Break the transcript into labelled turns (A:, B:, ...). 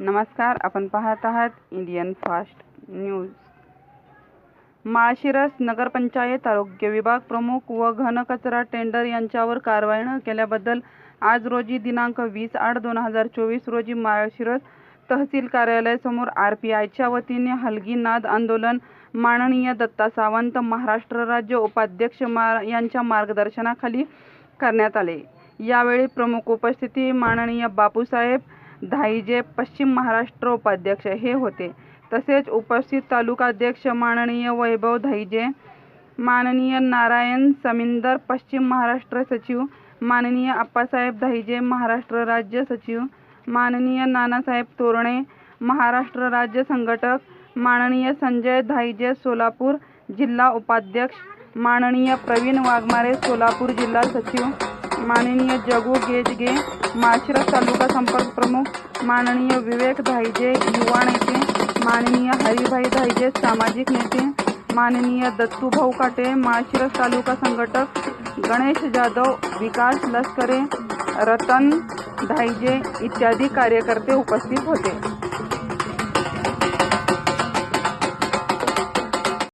A: नमस्कार आपण पाहत आहात इंडियन फास्ट न्यूज माळशिरस नगरपंचायत आरोग्य विभाग प्रमुख व घनकचरा टेंडर यांच्यावर कारवाई न केल्याबद्दल आज रोजी दिनांक वीस आठ दोन हजार चोवीस रोजी माळशिरस तहसील कार्यालयासमोर आर पी आयच्या वतीने हलगी नाद आंदोलन माननीय दत्ता सावंत महाराष्ट्र राज्य उपाध्यक्ष मा यांच्या मार्गदर्शनाखाली करण्यात आले. यावेळी प्रमुख उपस्थिती माननीय बापूसाहेब धाईजे पश्चिम महाराष्ट्र उपाध्यक्ष हे होते. तसेच उपस्थित तालुकाध्यक्ष माननीय वैभव धाईजे माननीय नारायण समिंदर पश्चिम महाराष्ट्र सचिव माननीय आप्पासाहेब धाईजे महाराष्ट्र राज्य सचिव माननीय नानासाहेब तोरणे महाराष्ट्र राज्य संघटक माननीय संजय धाईजे सोलापूर जिल्हा उपाध्यक्ष माननीय प्रवीण वाघमारे सोलापूर जिल्हा सचिव माननीय जगू गेजगे माशिरस तालुका संपर्क प्रमुख माननीय विवेक धाईजे युवा नेते माननीय हरिभाई धाईजे सामाजिक नेते माननीय दत्तूभाऊ काटे माशिरस तालुका संघटक गणेश जाधव विकास लष्करे रतन धाईजे इत्यादी कार्यकर्ते उपस्थित होते.